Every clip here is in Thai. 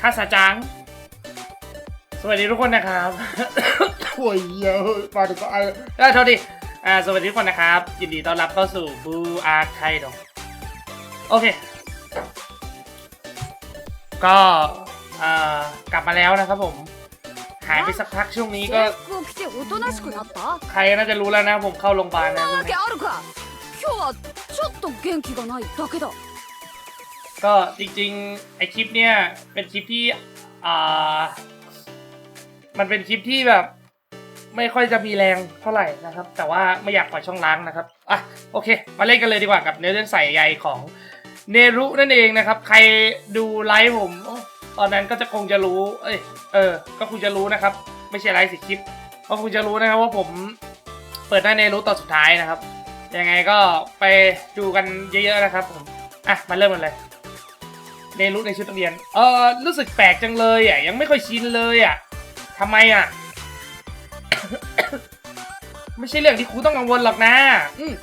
ข้าสาจัง สวัสดีทุกคนนะครับโอ้ยเยอะมาถึงก็ไอ้เท่าดิอ่าสวัสดีทุกคนนะครับ ยินดีต้อนรับเข้าสู่บูอาร์ไคดองโอเค ก็อ่ากลับมาแล้วนะครับผม หายไปสักพักช่วงนี้ก็ใครน่าจะรู้แล้วนะผมเข้าโรงพยาบาลนะช่วงนี้ ก็จริงๆไอคลิปเนี้ยเป็นคลิปที่อ่ามันเป็นคลิปที่แบบ ไม่ค่อยจะมีแรงเท่าไหร่นะครับ แต่ว่าไม่อยากปล่อยช่องล้างนะครับอะโอเค มาเล่นกันเลยดีกว่ากับเนื้อเรื่องใส่ใยของเนรุนั่นเองนะครับ ใครดูไลฟ์ผมอตอนนั้นก็จะคงจะรู้ เอ้ยเออ ก็คงจะรู้นะครับ ไม่ใช่ไลฟ์สิคลิปก็คงจะรู้นะครับว่าผมเปิดหน้าเนรุตอนสุดท้ายนะครับยังไงก็ไปดูกันเยอะๆนะครับผมอะมาเริ่มกันเลย เนรุในชุดนักเรียน เออรู้สึกแปลกจังเลยอะยังไม่ค่อยชินเลยอะทำไมอะ ไม่ใช่เรื่องที่ครูต้องกังวลหรอกนะอืม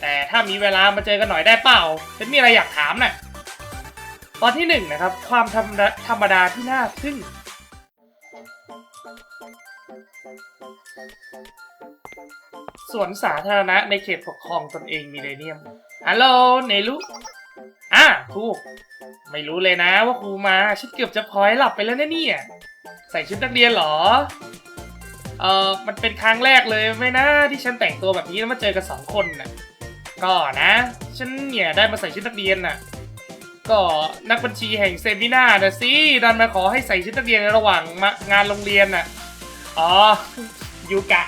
แต่ถ้ามีเวลามาเจอกันหน่อยได้เปล่าฉันมีอะไรอยากถามน่ะ ตอนที่หนึ่งนะครับ ความธรรมดาธรรมดาที่น่าทึ่งสวนสาธารณะในเขตปกครองตนเองมิเลเนียมฮัลโหลเนลุ อะครู ไม่รู้เลยนะว่าครูมาฉันเกือบจะพลอยหลับไปแล้วนะเนี่ยใส่ชุดนักเรียนเหรอ เออมันเป็นครั้งแรกเลยไหมนะที่ฉันแต่งตัวแบบนี้แล้วมาเจอกันสองคนน่ะ ก็นะ ฉันเนี่ยได้มาใส่ชุดนักเรียนน่ะ ก็นักบัญชีแห่งเซมินานะสิดันมาขอให้ใส่ชุดนักเรียนในระหว่างงานโรงเรียนน่ะ อ๋อยูกะ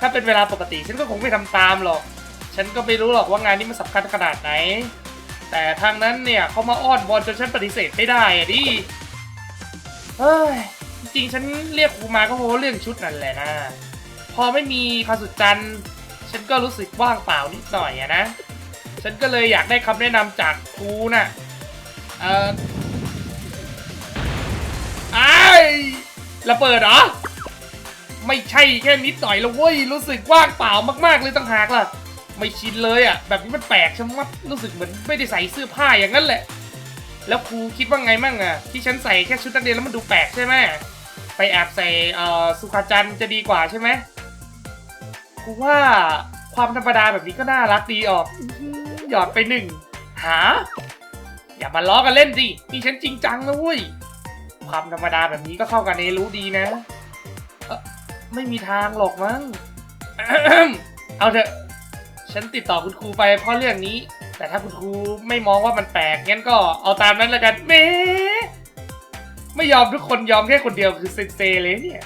ถ้าเป็นเวลาปกติฉันก็คงไม่ทำตามหรอก ฉันก็ไม่รู้หรอกว่างานนี้มันสำคัญขนาดไหน แต่ทางนั้นเนี่ยเขามาอ้อนวอนจนฉันปฏิเสธไม่ได้อะดิเฮ้ยจริงฉันเรียกครูมาก็เพราะเรื่องชุดนั่นแหละนะ พอไม่มีคาสุจันฉันก็รู้สึกว่างเปล่านิดหน่อยอะนะ ฉันก็เลยอยากได้คำแนะนำจากครูน่ะ เอ่อไอ้ระเบิดเหรอ ไม่ใช่แค่นิดหน่อยล้วเว้ย รู้สึกว่างเปล่ามากๆเลยตั้งหากล่ะ ไม่ชินเลยอะ แบบนี้มันแปลกชะมัดรู้สึกเหมือนไม่ได้ใส่เสื้อผ้าอย่างนั้นแหละ แล้วครูคิดว่าไงมั่งอะ ที่ฉันใส่แค่ชุดนักเรียนแล้วมันดูแปลกใช่ไหมไปแอบใส่เอ่อสุขาจันทร์จะดีกว่าใช่ไหมครูว่าความธรรมดาแบบนี้ก็น่ารักดีออก หยอดไปหนึ่งหา อย่ามาล้อกันเล่นสินี่ฉันจริงจังนะเว้ยความธรรมดาแบบนี้ก็เข้ากันเนรู้ดีนะ ไม่มีทางหรอกมั้ง เอาเถอะ ฉันติดต่อคุณครูไปเพราะเรื่องนี้ แต่ถ้าคุณครูไม่มองว่ามันแปลกงั้นก็เอาตามนั้นแล้วกันเมไม่ยอมทุกคนยอมแค่คนเดียวคือเซนเซเลยเนี่ย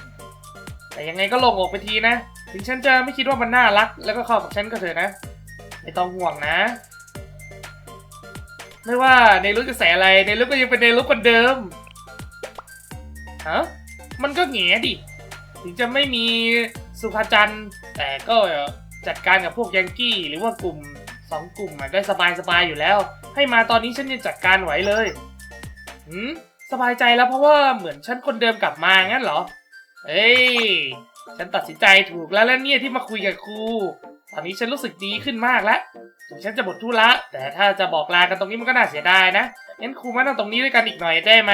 แต่ยังไงก็ลงออกไปทีนะ ถึงฉันจะไม่คิดว่ามันน่ารัก แล้วก็เข้ากับฉันก็เถอะนะ ไม่ต้องห่วงนะ ไม่ว่าในรุกจะใส่อะไรในรุกก็ยังเป็นในรุกคนเดิมฮะมันก็แง่ดิ ถึงจะไม่มีสุภาจันทร์แต่ก็ จัดการกับพวกยังกี้หรือว่ากลุ่มสองกลุ่มได้สบายสบายๆอยู่แล้ว ให้มาตอนนี้ฉันยังจัดการไหวเลยหืมสบายใจแล้วเพราะว่าเหมือนฉันคนเดิมกลับมางั้นเหรอ เอ้ย ฉันตัดสินใจถูกแล้วแล้วเนี่ยที่มาคุยกับครู ตอนนี้ฉันรู้สึกดีขึ้นมากแล้ว ถึงฉันจะหมดธุระแต่ถ้าจะบอกลากันตรงนี้มันก็น่าเสียดายนะ งั้นครูมานั่งตรงนี้ด้วยกันอีกหน่อยได้ไหม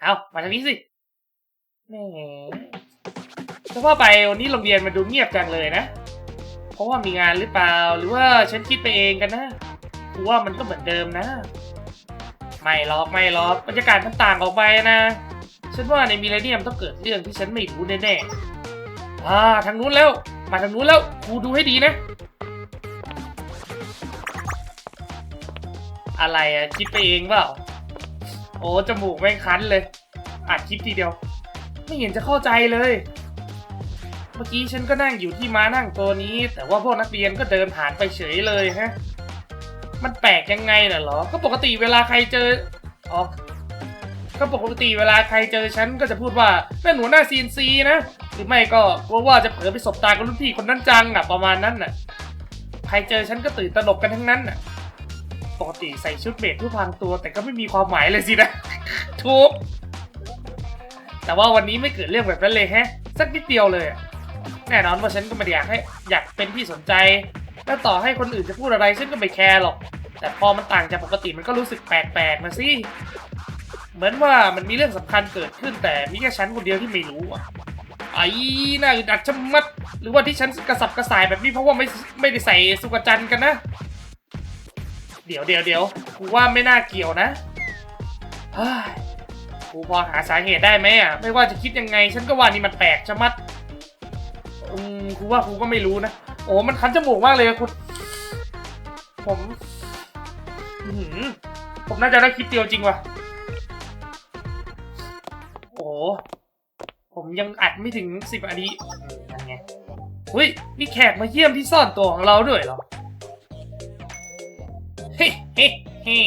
เอามาทางนี้สิแหม จะว่าไปวันนี้โรงเรียนมันดูเงียบจังเลยนะ เพราะว่ามีงานหรือเปล่าหรือว่าฉันคิดไปเองกันนะกูว่ามันก็เหมือนเดิมนะ ไม่หรอกไม่หรอกบรรยากาศมันต่างออกไปนะ ฉันว่าในมิเลเนียมต้องเกิดเรื่องที่ฉันไม่รู้แน่ๆอ่าทางนู้นแล้ว มาทางนู้นแล้วครูดูให้ดีนะ อะไรอะคิดไปเองเปล่าโอ้จมูกแม่งคันเลยอัดคลิปทีเดียว ไม่เห็นจะเข้าใจเลย เมื่อกี้ฉันก็นั่งอยู่ที่ม้านั่งตัวนี้ แต่ว่าพวกนักเรียนก็เดินผ่านไปเฉยเลยฮะ มันแปลกยังไงน่ะเหรอ ก็ปกติเวลาใครเจออ๋อก็ปกติเวลาใครเจอฉันก็จะพูดว่านั่นหนูหน้าซีนซีนะหรือไม่ก็กลัวว่าจะเผลอไปสบตากับรุ่นพี่คนนั้นจังอะประมาณนั้นน่ะ ใครเจอฉันก็ตื่นตระหนกกันทั้งนั้นน่ะ ปกติใส่ชุดเมดทุกพรางตัว แต่ก็ไม่มีความหมายเลยสินะทุกแต่ว่าวันนี้ไม่เกิดเรื่องแบบนั้นเลยแฮะ สักนิดเดียวเลยอะ แน่นอนว่าฉันก็ไม่ได้อยากให้อยากเป็นที่สนใจ แล้วต่อให้คนอื่นจะพูดอะไรฉันก็ไม่แคร์หรอก แต่พอมันต่างจากปกติมันก็รู้สึกแปลกๆนะสิเหมือนว่ามันมีเรื่องสำคัญเกิดขึ้นแต่มีแค่ฉันคนเดียวที่ไม่รู้อะไอ้น่าอึดอัดชะมัด หรือว่าที่ฉันกระสับกระส่ายแบบนี้เพราะว่าไม่ไม่ได้ใส่สุกจันทร์กันนะ เดี๋ยวเดี๋ยวเดี๋ยวกูว่าไม่น่าเกี่ยวนะเฮ้ยกูพอหาสาเหตุได้ไหมอะ ไม่ว่าจะคิดยังไง ฉันก็ว่านี่มันแปลกชะมัด อืมกูว่ากูก็ไม่รู้นะ โอ้มันคันจมูกมากเลยคุณ ผมอื้อหือผมน่าจะได้คลิปเดียวจริงว่ะ โอ้ผมยังอัดไม่ถึงสิบนาทีอืมนั่นไงเฮ้ยมีแขกมาเยี่ยมที่ซ่อนตัวของเราด้วยเหรอ เฮ้เฮ้เฮ้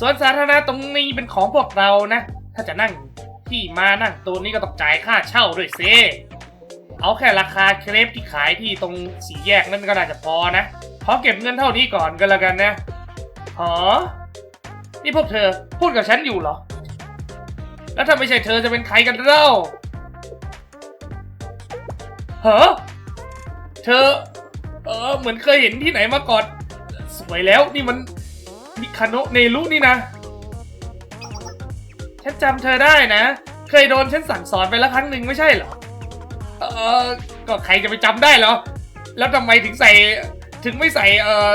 สวนสาธารณะตรงนี้เป็นของพวกเรานะ ถ้าจะนั่งที่มานั่งตัวนี้ก็ต้องจ่ายค่าเช่าด้วยเซ เอาแค่ราคาเครปที่ขายที่ตรงสีแยกนั่นก็น่าจะพอนะขอเก็บเงินเท่านี้ก่อนก็แล้วกันนะหอนี่พวกเธอพูดกับฉันอยู่เหรอ แล้วถ้าไม่ใช่เธอจะเป็นใครกันเล่าเหรอเธอ เออ เหมือนเคยเห็นที่ไหนมาก่อน สวยแล้วนี่มันมิคาโนะเนรุนี่นะ ฉันจำเธอได้นะ เคยโดนฉันสั่งสอนไปแล้วครั้งหนึ่งไม่ใช่เหรอ เออก็ใครจะไปจำได้เหรอ แล้วทำไมถึงใส่ถึงไม่ใส่เออ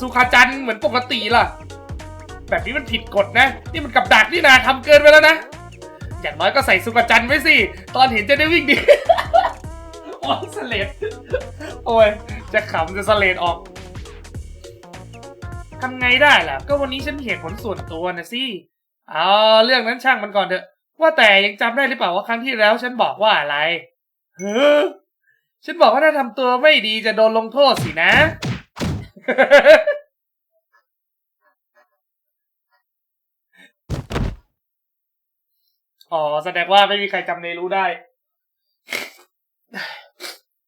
สุขาจันทร์เหมือนปกติล่ะ แบบนี้มันผิดกฎนะ นี่มันกับดักนี่นาทำเกินไปแล้วนะ อย่างน้อยก็ใส่สุขาจันทร์ไว้สิ ตอนเห็นจะได้วิ่งดี โอ้ยสเลดโอ้ย จะขำจะสเลดออกทำไงได้ล่ะ ก็วันนี้ฉันมีเหตุผลส่วนตัวนะสิเอาเรื่องนั้นช่างมันก่อนเถอะ ว่าแต่ยังจำได้หรือเปล่าว่าครั้งที่แล้วฉันบอกว่าอะไร เฮ้อฉันบอกว่าถ้าทำตัวไม่ดีจะโดนลงโทษสินะ อ๋อ แสดงว่าไม่มีใครจำเนรู้ได้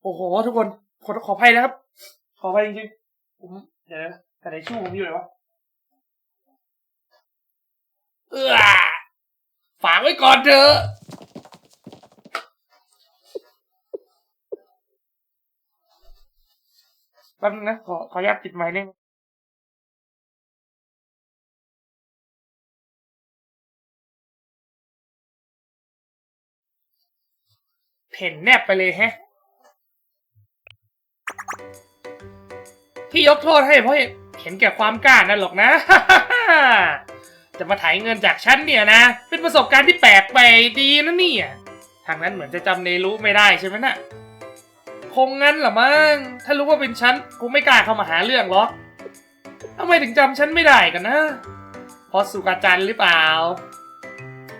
โอ้โห ทุกคน ขอขออภัยนะครับ ขออภัยจริงๆ ผมเดี๋ยวนะแต่ในชู้ผมอยู่ไหนวะเออฝากไว้ก่อนเถอะ แป๊บนึงนะขอขออนุญาตปิดไมค์นึงเพ่นแนบไปเลยแฮะ ที่ยกโทษให้เพราะเห็นแก่ความกล้านั่นหรอกนะ จะมาถ่ายเงินจากฉันเนี่ยนะ เป็นประสบการณ์ที่แปลกไปดีนะเนี่ย ทางนั้นเหมือนจะจำเนรู้ไม่ได้ใช่ไหมน่ะ คงงั้นเหรอมั้ง ถ้ารู้ว่าเป็นฉันกูไม่กล้าเข้ามาหาเรื่องหรอกทำไมถึงจำฉันไม่ได้กันนะ เพราะสุกาจันทร์หรือเปล่า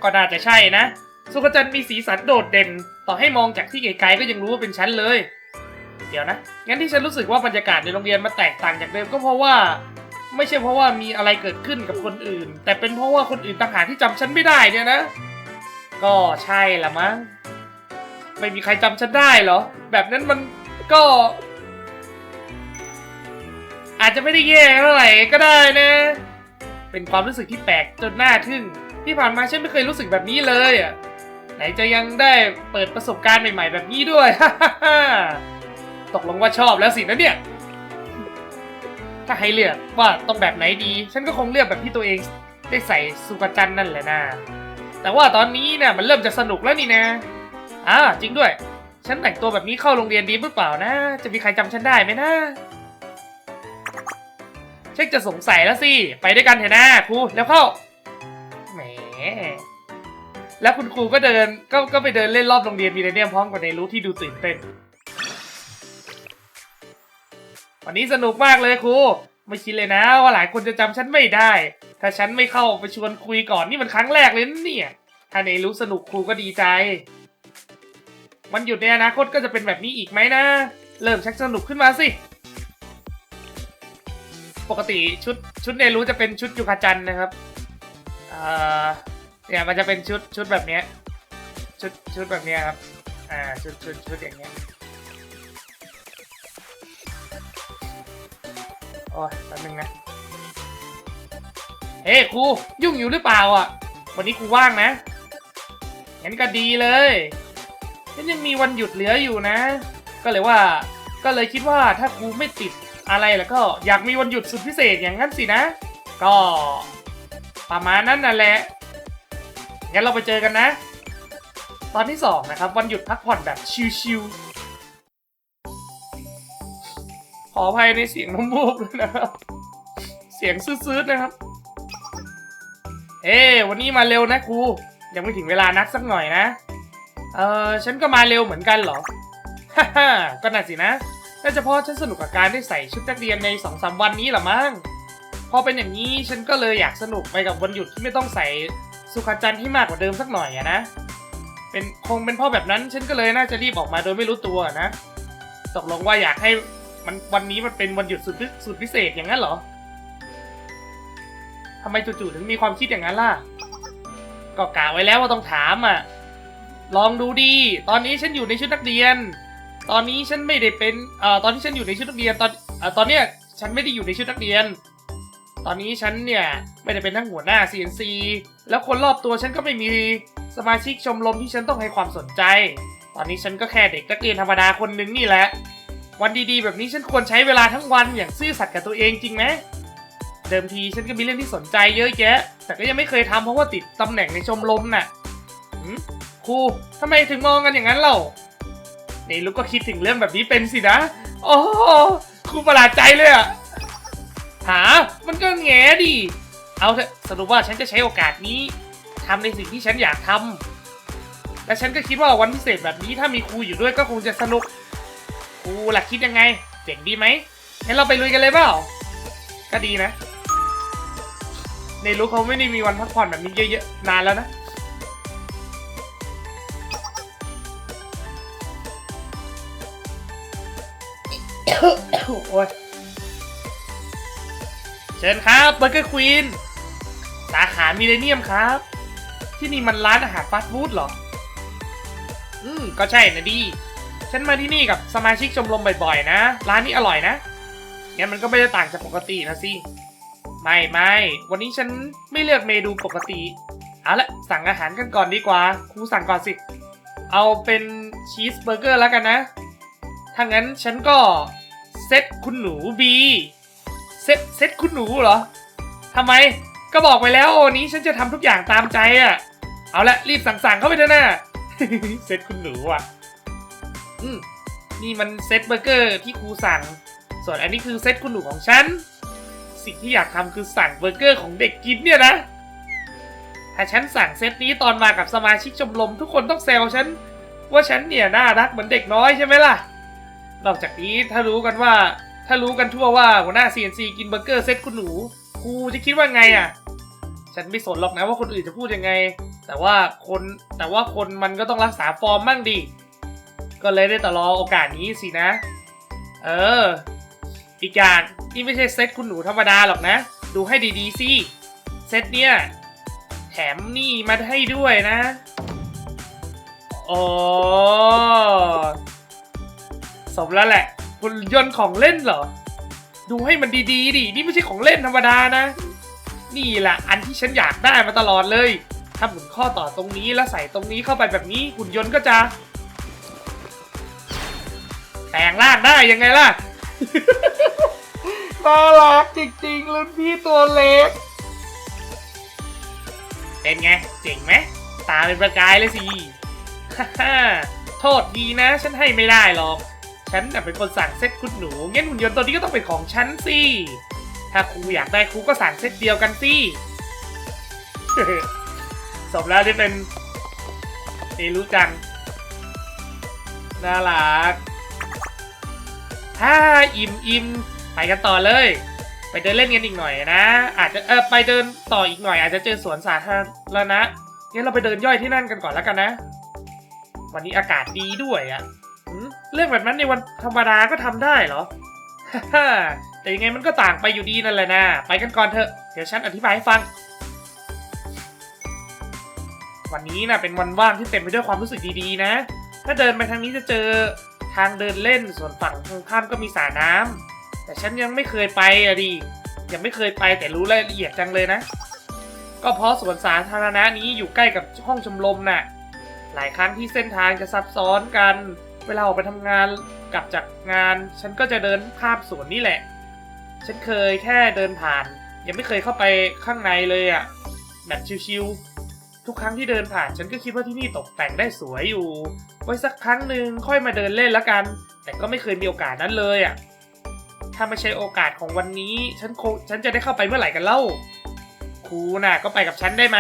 ก็น่าจะใช่นะ สุกาจันทร์มีสีสันโดดเด่น ต่อให้มองจากที่ไกลๆก็ยังรู้ว่าเป็นฉันเลย เดี๋ยวนะ งั้นที่ฉันรู้สึกว่าบรรยากาศในโรงเรียนมันแตกต่างจากเดิมก็เพราะว่า ไม่ใช่เพราะว่ามีอะไรเกิดขึ้นกับคนอื่น แต่เป็นเพราะว่าคนอื่นต่างหากที่จำฉันไม่ได้เนี่ยนะ ก็ใช่ละมั้ง ไม่มีใครจำฉันได้เหรอ แบบนั้นมันก็ อาจจะไม่ได้แย่เท่าไหร่ก็ได้นะ เป็นความรู้สึกที่แปลกจนน่าทึ่ง ที่ผ่านมาฉันไม่เคยรู้สึกแบบนี้เลยอะไหนจะยังได้เปิดประสบการณ์ใหม่ ๆ แบบนี้ด้วย ตกลงว่าชอบแล้วสินะเนี่ย ถ้าให้เลือกว่าต้องแบบไหนดี ฉันก็คงเลือกแบบที่ตัวเองได้ใส่สุกจันนั่นแหละนะแต่ว่าตอนนี้นี่ยมันเริ่มจะสนุกแล้วนี่นะ อ่าจริงด้วย ฉันแต่งตัวแบบนี้เข้าโรงเรียนดีหรือเปล่านะ จะมีใครจำฉันได้ไหมนะเช็คจะสงสัยแล้วสิ ไปด้วยกันเถอะนะครูแล้วเข้า แหม แล้วคุณครูก็เดินก็ก็ไปเดินเล่นรอบโรงเรียนมีเนียมพร้อมกับในรู้ที่ดูตื่นเต้น วันนี้สนุกมากเลยครู ไม่คิดเลยนะว่าหลายคนจะจำฉันไม่ได้ ถ้าฉันไม่เข้าไปชวนคุยก่อนนี่มันครั้งแรกเลยเนี่ย ถ้าในรู้สนุกครูก็ดีใจ วันหยุดในอนาคตก็จะเป็นแบบนี้อีกไหมนะ เริ่มชักสนุกขึ้นมาสิ ปกติชุดชุดในรู้จะเป็นชุดยูคาจันนะครับอ่าเนี่ยมันจะเป็นชุดชุดแบบเนี้ยชุดชุดแบบเนี้ยครับ อ่าชุดชุดชุดอย่างเงี้ยโอ้ยแป๊บนึงนะ เฮ้ครูยุ่งอยู่หรือเปล่าอะ วันนี้ครูว่างนะงั้นก็ดีเลย ฉันยังมีวันหยุดเหลืออยู่นะ ก็เลยว่า ก็เลยคิดว่าถ้าครูไม่ติดอะไรแล้วก็อยากมีวันหยุดสุดพิเศษอย่างนั้นสินะ ก็ ประมาณนั้นน่ะแหละ งั้นเราไปเจอกันนะ ตอนที่สองนะครับ วันหยุดพักผ่อนแบบชิลๆ ขออภัยในเสียงน้ำมูกด้วยนะครับ เสียงซื้อๆนะครับ เอ้วันนี้มาเร็วนะครู ยังไม่ถึงเวลานัดสักหน่อยนะ เออฉันก็มาเร็วเหมือนกันเหรอ ฮ่าฮ่าก็น่าสินะน่าจะเพราะฉันสนุกกับการได้ใส่ชุดนักเรียนในสองสามวันนี้แหละมั้ง พอเป็นอย่างนี้ฉันก็เลยอยากสนุกไปกับวันหยุดที่ไม่ต้องใส่สุขจันทร์ที่มากกว่าเดิมสักหน่อยอะนะ เป็นคงเป็นพราะแบบนั้นฉันก็เลยน่าจะรีบออกมาโดยไม่รู้ตัวนะ ตกลงว่าอยากให้มันวันนี้มันเป็นวันหยุดสุดพิสุดพิเศษอย่างนั้นเหรอทำไมจู่ๆถึงมีความคิดอย่างนั้นล่ะ ก็กะไว้แล้วว่าต้องถามอะ ลองดูดี ตอนนี้ฉันอยู่ในชุดนักเรียน ตอนนี้ฉันไม่ได้เป็นเอ่อตอนที่ฉันอยู่ในชุดนักเรียนตอนเอ่อตอนเนี้ยฉันไม่ได้อยู่ในชุดนักเรียน ตอนนี้ฉันเนี่ยไม่ได้เป็นทั้งหัวหน้า CNC แล้วคนรอบตัวฉันก็ไม่มีสมาชิกชมรมที่ฉันต้องให้ความสนใจ ตอนนี้ฉันก็แค่เด็กนักเรียนธรรมดาคนหนึ่งนี่แหละ วันดีๆ แบบนี้ฉันควรใช้เวลาทั้งวันอย่างซื่อสัตย์กับตัวเองจริงไหมเดิมทีฉันก็มีเรื่องที่สนใจเยอะแยะ แต่ก็ยังไม่เคยทำเพราะว่าติดตำแหน่งในชมรมน่ะหืม ครูทำไมถึงมองกันอย่างนั้นเล่านี่ลูกก็คิดถึงเรื่องแบบนี้เป็นสินะ โอ้ครูประหลาดใจเลยอะหา มันก็แง่ดิ เอาเถอะสรุปว่าฉันจะใช้โอกาสนี้ทำในสิ่งที่ฉันอยากทำ และฉันก็คิดว่าวันพิเศษแบบนี้ถ้ามีครูอยู่ด้วยก็คงจะสนุก ครูหลักคิดยังไง เจ๋งดีไหมงั้นเราไปลุยกันเลยเปล่า ก็ดีนะ ในรู้เขาไม่ได้มีวันพักผ่อนแบบนี้เยอะๆนานแล้วนะ โอ้ยเชิญครับเบอร์เกอร์ควีนสาขามิเลเนียมครับ ที่นี่มันร้านอาหารฟาสต์ฟู้ดเหรอ อืม ก็ใช่นะดี ฉันมาที่นี่กับสมาชิกชมรมบ่อยๆ นะ ร้านนี้อร่อยนะ งั้นมันก็ไม่ได้ต่างจากปกตินะสิ ไม่ไม่วันนี้ฉันไม่เลือกเมนูปกติ เอาละสั่งอาหารกันก่อนดีกว่า ครูสั่งก่อนสิ เอาเป็นชีสเบอร์เกอร์แล้วกันนะ ถ้างั้นฉันก็ เซตคุณหนูบีเซตเซตคุณหนูเหรอทำไมก็บอกไปแล้ววันนี้ฉันจะทำทุกอย่างตามใจอะ่ะ เอาละรีบสั่งสั่งๆเข้าไปเถอะนะเซตคุณหนูอะ อืมนี่มันเซตเบอร์เกอร์ที่ครูสั่ง ส่วนอันนี้คือเซตคุณหนูของฉัน สิ่งที่อยากทำคือสั่งเบอร์เกอร์ของเด็กกินเนี่ยนะ ถ้าฉันสั่งเซตนี้ตอนมากับสมาชิกชมรมทุกคนต้องแซวฉัน ว่าฉันเนี่ยน่ารักเหมือนเด็กน้อยใช่ไหมล่ะ นอกจากนี้ถ้ารู้กันว่า ถ้ารู้กันทั่วว่าหัวหน้า CNC กินเบอร์เกอร์เซตคุณหนูคูจะคิดว่าไงอะ ฉันไม่สนหรอกนะว่าคนอื่นจะพูดยังไง แต่ว่าคนแต่ว่าคนมันก็ต้องรักษาฟอร์มมั่งดิก็เลยได้แต่รอโอกาสนี้สินะ เออ อีกอย่างนี่ไม่ใช่เซตคุณหนูธรรมดาหรอกนะ ดูให้ดีๆสิเซตเนี่ยแถมนี่มาให้ด้วยนะ อ๋อ สมแล้วแหละหุ่นยนต์ของเล่นเหรอ ดูให้มันดีๆดิ นี่ไม่ใช่ของเล่นธรรมดานะ นี่แหละอันที่ฉันอยากได้มาตลอดเลยถ้าหมุนข้อต่อตรงนี้แล้วใส่ตรงนี้เข้าไปแบบนี้หุ่นยนต์ก็จะแปลงร่างได้ยังไงล่ะ น่ารักจริงๆรุ่นพี่ตัวเล็ก เป็นไง เจ๋งไหม ตาเป็นประกายเลยสิฮ่าฮ่าโทษดีนะ ฉันให้ไม่ได้หรอก ฉันน่ะเป็นคนสั่งเซ็ตคุณหนู งั้นหุ่นยนต์ตัวนี้ก็ต้องเป็นของฉันสิ ถ้าครูอยากได้ครูก็สั่งเซ็ตเดียวกันสิสมแล้วที่เป็นเอรู้จัง น่ารักถ้าอิ่มอิ่มไปกันต่อเลย ไปเดินเล่นกันอีกหน่อยนะ อาจจะเออไปเดินต่ออีกหน่อย อาจจะเจอสวนสาธารณะงั้นเราไปเดินย่อยที่นั่นกันก่อนแล้วกันนะ วันนี้อากาศดีด้วยอะ่ะ เรื่องแบบนั้นในวันธรรมดาก็ทำได้เหรอ แต่ยังไงมันก็ต่างไปอยู่ดีนั่นแหละนะ ไปกันก่อนเถอะ เดี๋ยวฉันอธิบายให้ฟัง วันนี้นะเป็นวันว่างที่เต็มไปด้วยความรู้สึกดีๆนะ ถ้าเดินไปทางนี้จะเจอทางเดินเล่น ส่วนฝั่งตรงข้ามก็มีสระน้ำแต่ฉันยังไม่เคยไปอะดิ ยังไม่เคยไปแต่รู้รายละเอียดจังเลยนะ ก็เพราะสวนสาธารณะนี้อยู่ใกล้กับห้องชมรมน่ะ หลายครั้งที่เส้นทางจะซับซ้อนกัน เวลาออกไปทำงานกลับจากงาน ฉันก็จะเดินข้ามสวนนี่แหละ ฉันเคยแค่เดินผ่าน ยังไม่เคยเข้าไปข้างในเลยอะ่ะแบบชิวๆทุกครั้งที่เดินผ่านฉันก็คิดว่าที่นี่ตกแต่งได้สวยอยู่ ไว้สักครั้งหนึ่งค่อยมาเดินเล่นแล้วกัน แต่ก็ไม่เคยมีโอกาสนั้นเลยอะ่ะถ้าไม่ใช่โอกาสของวันนี้ ฉันคงฉันจะได้เข้าไปเมื่อไหร่กันเล่าครูน่ะก็ไปกับฉันได้ไหม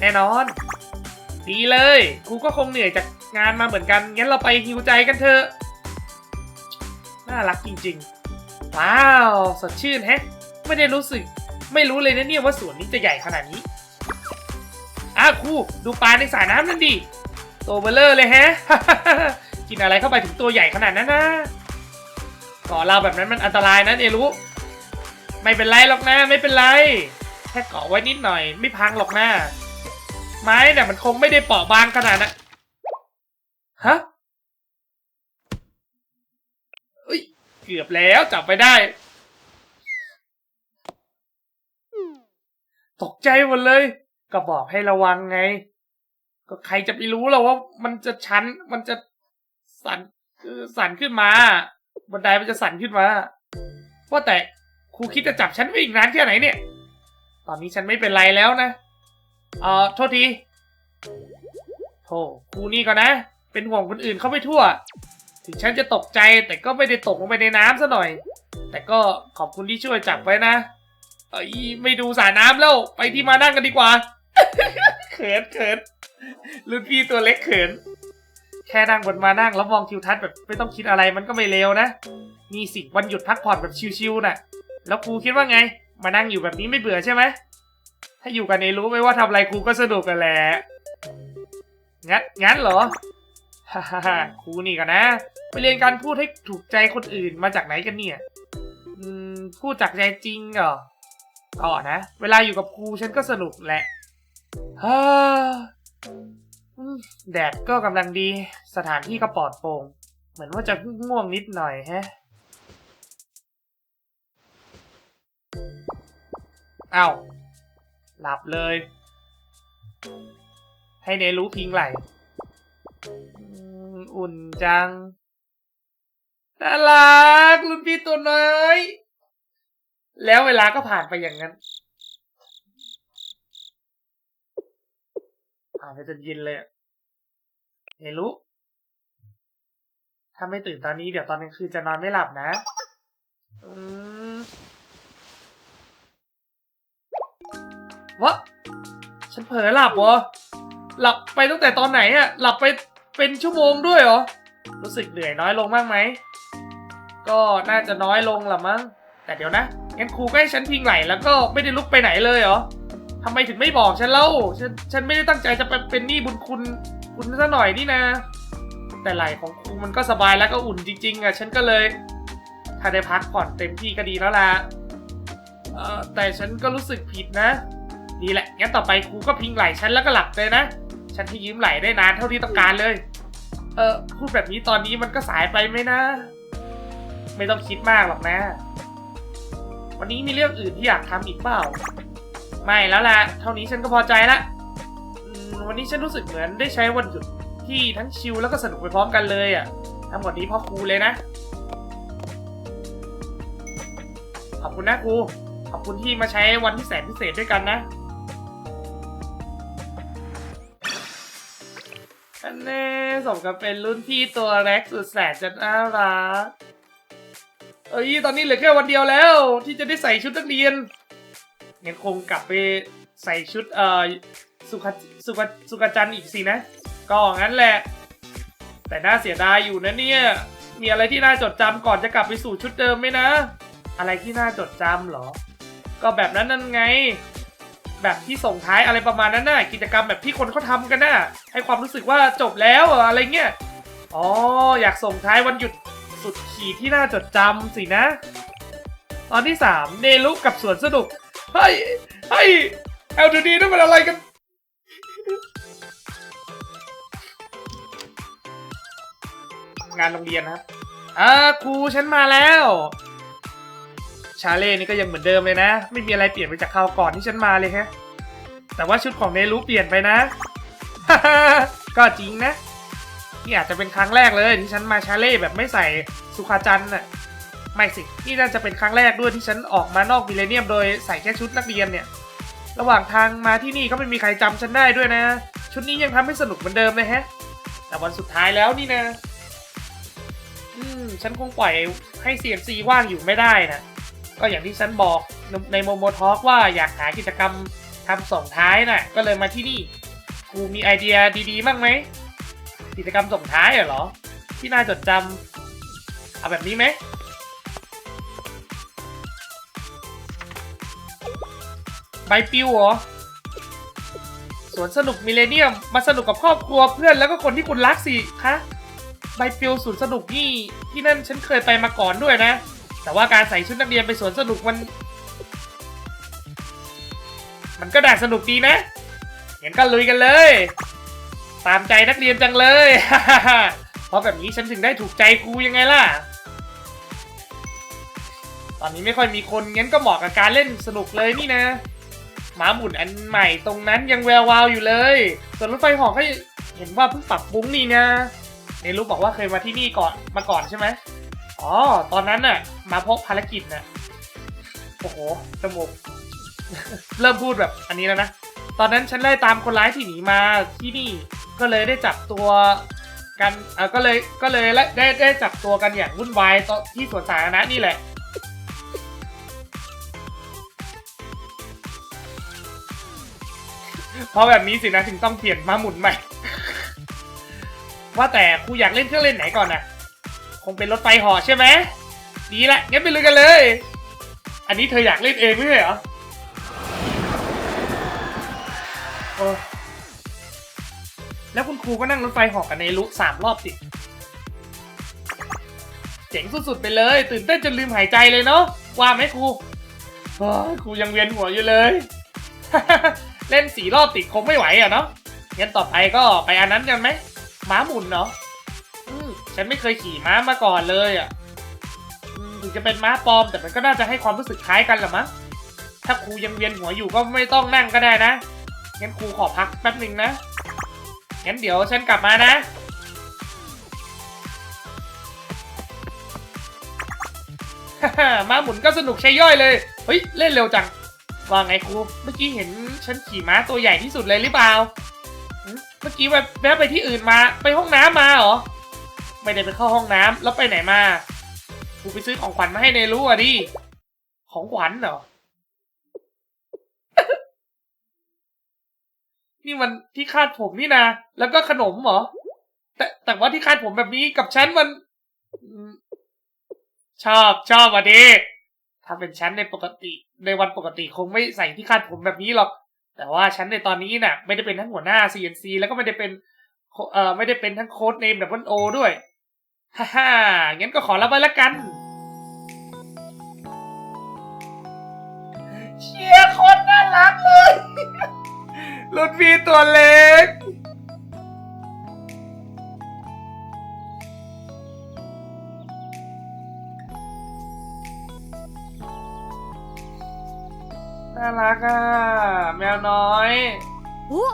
แน่นอน ดีเลยครูก็คงเหนื่อยจาก งานมาเหมือนกัน งั้นเราไปฮิวใจกันเถอะ น่ารักจริงๆ ว้าว สดชื่นแฮะ ไม่ได้รู้สึก ไม่รู้เลยนะเนี่ยว่าสวนนี้จะใหญ่ขนาดนี้ อ้าครูดูปลาในสระน้ำนั่นดิโตเบลเลอร์เลยแฮะ กินอะไรเข้าไปถึงตัวใหญ่ขนาดนั้นนะก่อเราแบบนั้นมันอันตรายนะเอรู้ไม่เป็นไรหรอกนะไม่เป็นไร แค่เกาะไว้นิดหน่อย ไม่พังหรอกนะไม้เนี่ยมันคงไม่ได้เปราะบางขนาดนั้น ฮะเอ้ย เกือบแล้วจับไปได้ ตกใจหมดเลย ก็บอกให้ระวังไง ก็ใครจะไปรู้หรอว่ามันจะชัน มันจะสั่นเออสั่นขึ้นมา บันไดมันจะสั่นขึ้นมาว่าแต่ครูคิดจะจับฉันไปอีกนานแค่ไหนเนี่ย ตอนนี้ฉันไม่เป็นไรแล้วนะ เอ่อ โทษทีโธ่ครูนี่ก็นะ เป็นห่วงคนอื่นเข้าไปทั่ว ถึงฉันจะตกใจแต่ก็ไม่ได้ตกลงไปในน้ำซะหน่อย แต่ก็ขอบคุณที่ช่วยจับไว้นะ เอ้ยไม่ดูสระน้ำแล้วไปที่มานั่งกันดีกว่า เขินเขินรุ่นพี่ตัวเล็กเขิน แค่นั่งบนมานั่งแล้วมองทิวทัศน์แบบไม่ต้องคิดอะไรมันก็ไม่เลวนะมีสิวันหยุดพักผ่อนแบบชิวๆน่ะ แล้วครูคิดว่าไง มานั่งอยู่แบบนี้ไม่เบื่อใช่ไหมถ้าอยู่กันในรู้ไหมว่าทำอะไรครูก็สนุกกันแหละงั้นงั้นเหรอ ฮ่าฮ่าฮ่าครูนี่กันนะ ไปเรียนการพูดให้ถูกใจคนอื่นมาจากไหนกันเนี่ย อืม พูดจากใจจริงเหรอก็นะ เวลาอยู่กับครูฉันก็สนุกแหละฮ่าอืมแดดก็กำลังดี สถานที่ก็ปลอดโปร่ง เหมือนว่าจะง่วงนิดหน่อยแฮะเอ้าหลับเลย ให้เนรู้พิงไหล อุ่นจัง น่ารักรุ่นพี่ตัวน้อย แล้วเวลาก็ผ่านไปอย่างนั้น ผ่านไปจนเย็นเลยเนรู้ถ้าไม่ตื่นตอนนี้เดี๋ยวตอนกลางคืนจะนอนไม่หลับนะ อืมวะฉันเผลอหลับเหรอหลับไปตั้งแต่ตอนไหนอะหลับไป เป็นชั่วโมงด้วยเหรอ รู้สึกเหนื่อยน้อยลงมากไหม ก็น่าจะน้อยลงละมั้ง แต่เดี๋ยวนะ งั้นครูก็ให้ฉันพิงไหลแล้วก็ไม่ได้ลุกไปไหนเลยเหรอทำไมถึงไม่บอกฉันเล่า ฉันฉันไม่ได้ตั้งใจจะเป็นหนี้บุญคุณคุณซะหน่อยนี่นะ แต่ไหลของครูมันก็สบายแล้วก็อุ่นจริง ๆอะฉันก็เลย ถ้าได้พักผ่อนเต็มที่ก็ดีแล้วล่ะเอ่อแต่ฉันก็รู้สึกผิดนะดีแหละ งั้นต่อไปครูก็พิงไหลฉันแล้วก็หลับเลยนะ ฉันที่ยืมไหล่ได้นานเท่าที่ต้องการเลย เออพูดแบบนี้ตอนนี้มันก็สายไปไหมนะ ไม่ต้องคิดมากหรอกนะ วันนี้มีเรื่องอื่นที่อยากทำอีกเปล่า ไม่แล้วล่ะ เท่านี้ฉันก็พอใจละอืมวันนี้ฉันรู้สึกเหมือนได้ใช้วันหยุดที่ทั้งชิลแล้วก็สนุกไปพร้อมกันเลยอะทั้งหมดนี้เพราะครูเลยนะ ขอบคุณนะครู ขอบคุณที่มาใช้วันที่แสนพิเศษด้วยกันนะ แน่สมกับเป็นรุ่นพี่ตัวแร็กสุดแสนจะน่ารัก เอ้ยตอนนี้เหลือแค่วันเดียวแล้ว ที่จะได้ใส่ชุดนักเรียนงั้นคงกลับไปใส่ชุดเอ่อสุขสุขสุขจันทร์อีกสินะ ก็งั้นแหละ แต่น่าเสียดายอยู่นะเนี่ย มีอะไรที่น่าจดจำก่อนจะกลับไปสู่ชุดเดิมไหมนะ อะไรที่น่าจดจำเหรอ ก็แบบนั้นนั่นไง แบบที่ส่งท้ายอะไรประมาณนั้นน่ะกิจกรรมแบบที่คนเขาทำกันน่ะให้ความรู้สึกว่าจบแล้วอะไรเงี้ยอ๋ออยากส่งท้ายวันหยุดสุดขีดที่น่าจดจำสินะ ตอนที่สามเนลุกับสวนสนุก เฮ้ย เฮ้ยเอลดีนั่นมันอะไรกัน งานโรงเรียนนะครับอ่าครูฉันมาแล้ว ชาเล่นี่ก็ยังเหมือนเดิมเลยนะ ไม่มีอะไรเปลี่ยนไปจากคราวก่อนที่ฉันมาเลยฮะ แต่ว่าชุดของเนรู้เปลี่ยนไปนะ ก็จริงนะ นี่อาจจะเป็นครั้งแรกเลยที่ฉันมาชาเล่แบบไม่ใส่สุขาจันน่ะ ไม่สิ นี่น่าจะเป็นครั้งแรกด้วยที่ฉันออกมานอกมิเลเนียมโดยใส่แค่ชุดนักเรียนเนี่ย ระหว่างทางมาที่นี่ก็ไม่มีใครจำฉันได้ด้วยนะ ชุดนี้ยังทำให้สนุกเหมือนเดิมเลยฮะ แต่วันสุดท้ายแล้วนี่นะ อืม ฉันคงปล่อยให้ CNC ว่างอยู่ไม่ได้นะ ก็อย่างที่ฉันบอกในโมโมทอ k ว่าอยากหากิจกรรมทำส่งท้ายน่ะ ก็เลยมาที่นี่ กูมีไอเดียดีๆบ้างไหม กิจกรรมส่งท้ายเหรอ ที่น่าจดจำเอาแบบนี้ไหม ใบปลิวเหรอสวนสนุกมิเลเนียม มาสนุกกับครอบครัวเพื่อนแล้วก็คนที่คุณรักสิคะใบปลิวสวนสนุกนี่ที่นั่นฉันเคยไปมาก่อนด้วยนะ แต่ว่าการใส่ชุดนักเรียนไปสวนสนุกมัน มันก็น่าสนุกดีนะงั้นก็ลุยกันเลย ตามใจนักเรียนจังเลย เพราะแบบนี้ฉันถึงได้ถูกใจครูยังไงล่ะ ตอนนี้ไม่ค่อยมีคนงั้นก็เหมาะกับการเล่นสนุกเลยนี่นะหมาหมุนอันใหม่ตรงนั้นยังแวววาวอยู่เลย ส่วนรถไฟหอกก็เห็นว่าเพิ่งปรับปรุงนี่นะในรู้บอกว่าเคยมาที่นี่ก่อนมาก่อนใช่ไหม อ๋อ ตอนนั้นน่ะ มาพบภารกิจน่ะ โอ้โห จมูก เริ่มพูดแบบอันนี้แล้วนะ ตอนนั้นฉันไล่ตามคนร้ายที่หนีมาที่นี่ ก็เลยได้จับตัวกันเออก็เลย ก็เลยได้ได้ได้จับตัวกันอย่างวุ่นวายตที่สวนสาธารณะนี่แหละ เพราะแบบนี้สินะถึงต้องเปลี่ยนมาหมุนใหม่ ว่าแต่ครูอยากเล่นเครื่องเล่นไหนก่อนนะ คงเป็นรถไฟเหอใช่ไหมดีละงั้นไปลุยกันเลย อันนี้เธออยากเล่นเองไม่ใช่เหรอโอ้แล้วคุณครูก็นั่งรถไฟหอกกับในรุสามรอบติดเจ๋งสุดๆไปเลย ตื่นเต้นจนลืมหายใจเลยเนาะว่าไหมครูครูยังเวียนหัวอยู่เลย เล่นสี่รอบติดคงไม่ไหวอะเนาะงั้นต่อไปก็ไปอันนั้นกันไหมม้าหมุนเนาะ ฉันไม่เคยขี่ม้ามาก่อนเลยอะถึงจะเป็นม้าปลอม แต่มันก็น่าจะให้ความรู้สึกคล้ายกันหละมั้งถ้าครูยังเวียนหัวอยู่ก็ไม่ต้องนั่งก็ได้นะ งั้นครูขอพักแป๊บหนึ่งนะ งั้นเดี๋ยวฉันกลับมานะ ม้าหมุนก็สนุกใช้ย่อยเลย เฮ้ย เล่นเร็วจัง ว่าไงครู เมื่อกี้เห็นฉันขี่ม้าตัวใหญ่ที่สุดเลยหรือเปล่า เมื่อกี้แวบแวะไปที่อื่นมา ไปห้องน้ำมาเหรอ ไม่ได้ไปเข้าห้องน้ำแล้วไปไหนมาครูไปซื้อของขวัญมาให้เนรู้อะดิ ของขวัญเหรอ นี่มันที่คาดผมนี่นะ แล้วก็ขนมเหรอ แต่แต่ว่าที่คาดผมแบบนี้กับฉันมัน ชอบชอบอะดิถ้าเป็นฉันในปกติ ในวันปกติคงไม่ใส่ที่คาดผมแบบนี้หรอก แต่ว่าฉันในตอนนี้น่ะ ไม่ได้เป็นทั้งหัวหน้า CNC แล้วก็ไม่ได้เป็นเอ่อไม่ได้เป็นทั้งโค้ดเนมดับเบิลโอด้วย ฮ่าฮ่างั้นก็ขอรับไว้ละกัน เชียร์คนน่ารักเลยรุ่นพี่ตัวเล็ก น่ารักอะ แมวน้อย โอ้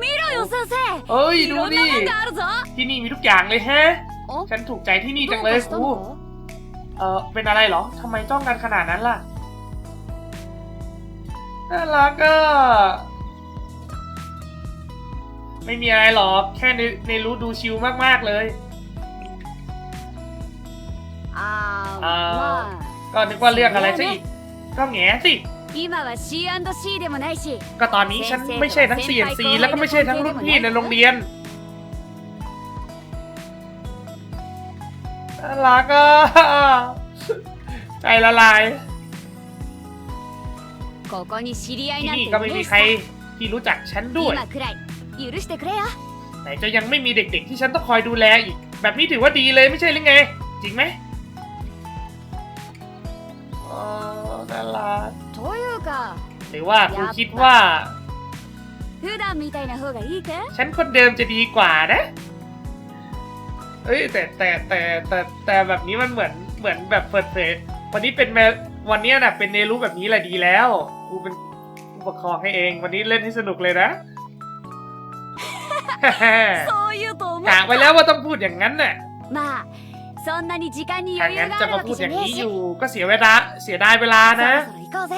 มิโรโยเซเซเอ้ย ดูดิ ที่นี่มีทุกอย่างเลยแฮะ ฉันถูกใจที่นี่จังเลยครูเออเป็นอะไรเหรอทำไมจ้องกันขนาดนั้นล่ะน่ารักก็ไม่มีอะไรหรอกแค่ในในรู้ดูชิลมากๆเลยอ่าวก็นึกว่าเรื่องอะไรซะอีกก็แงสิก็ตอนนี้ฉันไม่ใช่ทั้งเซียงซีแล้วก็ไม่ใช่ทั้งรุ่นพี่ในโรงเรียน น่ารักอ่ะ ใจละลาย ここに知り合い ที่ なんて นี่ い ก็ไม่ ね มี えし ใครที่รู้จักฉันด้วย 今くらい許してくれよ ไหนจะยังไม่มีเด็กๆที่ฉันต้องคอยดูแลอีก แบบนี้ถือว่าดีเลยไม่ใช่หรือไง จริงไหมอ๋อน่ารัก というか หรือว่าครูคิดว่า 普段みたいな方がいいか ฉันคนเดิมจะดีกว่านะ เอ้ยแต่แต่แต่แต่แต่แบบนี้มันเหมือนเหมือนแบบเปิดเผยวันนี้เป็นแมวันนี้น่ะเป็นเนรู้แบบนี้แหละดีแล้วครูเป็นผู้ปกครองให้เอง วันนี้เล่นให้สนุกเลยนะ そう言うと思っ กะ た ไว้แล้วว่าต้องพูดอย่างนั้นน่ะ まあ そんなに時間に ถ้า 余裕 งั้น が จะ ある มา わ พู け ด じ อ ゃ ย่าง ね นี้ え อ し ยู่ก็เสียเวลาเสียดายเวลา そ นะ ろそろ行こうぜ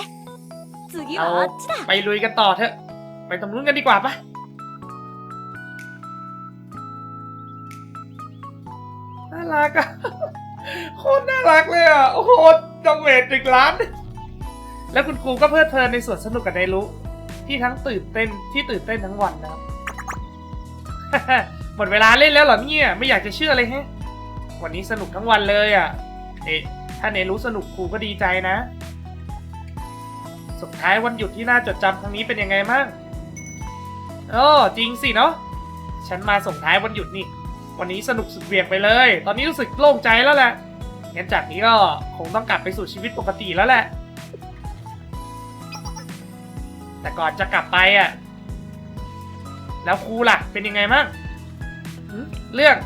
次 เรา はあっちだ ไปลุยกันต่อเถอะ ไปตรงนู้นกันดีกว่าปะ รักอะโคตรน่ารักเลยอะโอ้โหดองเวทถึงล้าน แล้วคุณครูก็เพลิดเพลินในส่วนสนุกกับไดรุที่ทั้งตื่นเต้นที่ตื่นเต้นทั้งวันนะครับ หมดเวลาเล่นแล้วเหรอเนี่ยไม่อยากจะเชื่อเลยแฮะ วันนี้สนุกทั้งวันเลยอะเอ๊ะถ้าเนรู้สนุกครูก็ดีใจนะ สุดท้ายวันหยุดที่น่าจดจำครั้งนี้เป็นยังไงบ้างอ๋อจริงสิเนาะ ฉันมาส่งท้ายวันหยุดนี่ วันนี้สนุกสุดเหวียงไปเลย ตอนนี้รู้สึกโล่งใจแล้วแหละงั้นจากนี้ก็คงต้องกลับไปสู่ชีวิตปกติแล้วแหละ แต่ก่อนจะกลับไปอะ แล้วครูล่ะ เป็นยังไงบ้างเรื่อง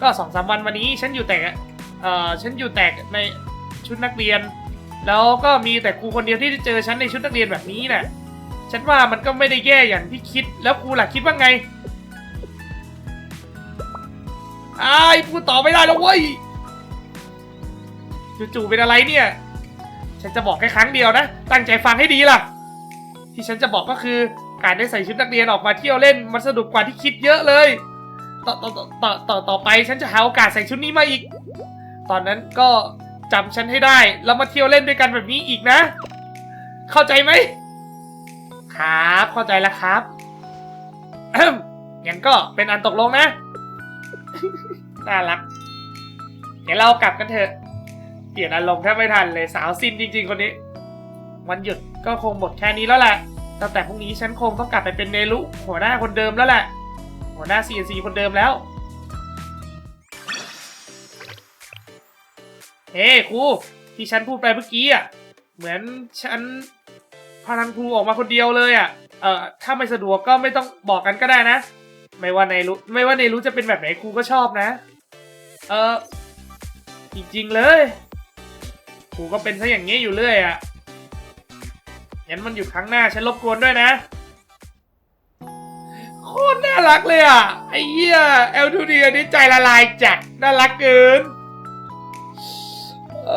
ก็สองสามวันวันนี้ฉันอยู่แต่เอ่อฉันอยู่แต่ในชุดนักเรียน แล้วก็มีแต่ครูคนเดียวที่เจอฉันในชุดนักเรียนแบบนี้น่ะฉันว่ามันก็ไม่ได้แย่อย่างที่คิด แล้วครูล่ะคิดว่าไง ไอ้ายพูดต่อไม่ได้แล้วเว้ย จู่ๆเป็นอะไรเนี่ย ฉันจะบอกแค่ครั้งเดียวนะ ตั้งใจฟังให้ดีล่ะ ที่ฉันจะบอกก็คือ การได้ใส่ชุดนักเรียนออกมาเที่ยวเล่นมันสนุกกว่าที่คิดเยอะเลย ต่อต่อต่อต่อต่อต่อไปฉันจะหาโอกาสใส่ชุดนี้มาอีก ตอนนั้นก็จำฉันให้ได้แล้วมาเที่ยวเล่นด้วยกันแบบนี้อีกนะ เข้าใจไหม ครับเข้าใจแล้วครับ งั้นก็เป็นอันตกลงนะ น่ารัก เดี๋ยวเรากลับกันเถอะ เปลี่ยนอารมณ์แทบไม่ทันเลยสาวซินจริง ๆ คนนี้ วันหยุดก็คงหมดแค่นี้แล้วแหละตั้งแต่พรุ่งนี้ฉันคงต้องกลับไปเป็นเนรุหัวหน้าคนเดิมแล้วแหละ หัวหน้า CNC คนเดิมแล้ว เฮ้ครูที่ฉันพูดไปเมื่อกี้อะ เหมือนฉันพาทางครูออกมาคนเดียวเลยอะ เอ่อ ถ้าไม่สะดวกก็ไม่ต้องบอกกันก็ได้นะ ไม่ว่าในรู้ไม่ว่าในรู้จะเป็นแบบไหนครูก็ชอบนะ เออจริงๆเลยครูก็เป็นซะอย่างนี้อยู่เรื่อยอะงั้นมันอยู่ครั้งหน้าฉันรบกวนด้วยนะ โคตรน่ารักเลยอะ ไอ้เหี้ยเอลทูดีอันนี้ใจละลายจัดน่ารักเกินเอ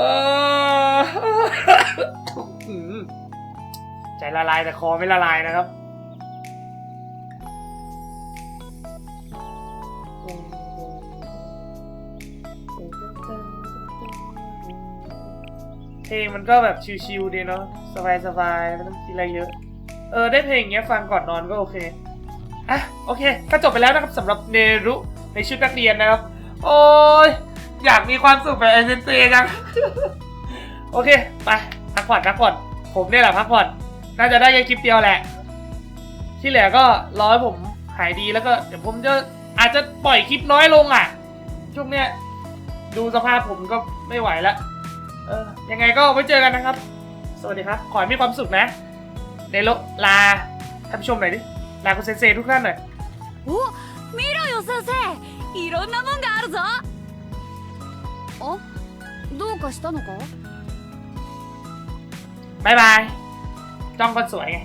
อใจละลายแต่คอไม่ละลายนะครับ เพลงมันก็แบบชิลๆดีเนาะสบายๆไม่ต้องคิดอะไรเยอะ เออได้เพลงเงี้ยฟังก่อนนอนก็โอเคอะโอเค ก็จบไปแล้วนะครับสำหรับเนรุในชุดนักเรียนนะครับ โอ้ยอยากมีความสุขแบบเอเจนซีจังโอเค ไปพักผ่อนพักผ่อนผมเนี่ยแหละพักผ่อน น่าจะได้แค่คลิปเดียวแหละ ที่เหลือก็รอให้ผมหายดีแล้วก็เดี๋ยวผมจะอาจจะปล่อยคลิปน้อยลงอะ ช่วงเนี้ยดูสภาพผมก็ไม่ไหวแล้ว ออยังไงก็ไว้เจอกันนะครับ สวัสดีครับ ขอให้มีความสุขนะ เดโลลาท่านผู้ชมหน่อยดิ ลาคุณเซนเซทุกท่านหน่อยโอ้มิโรโยเซนเซいろんなもんがあるぞあどうかしたのかบายบาย จ้องคนสวยไง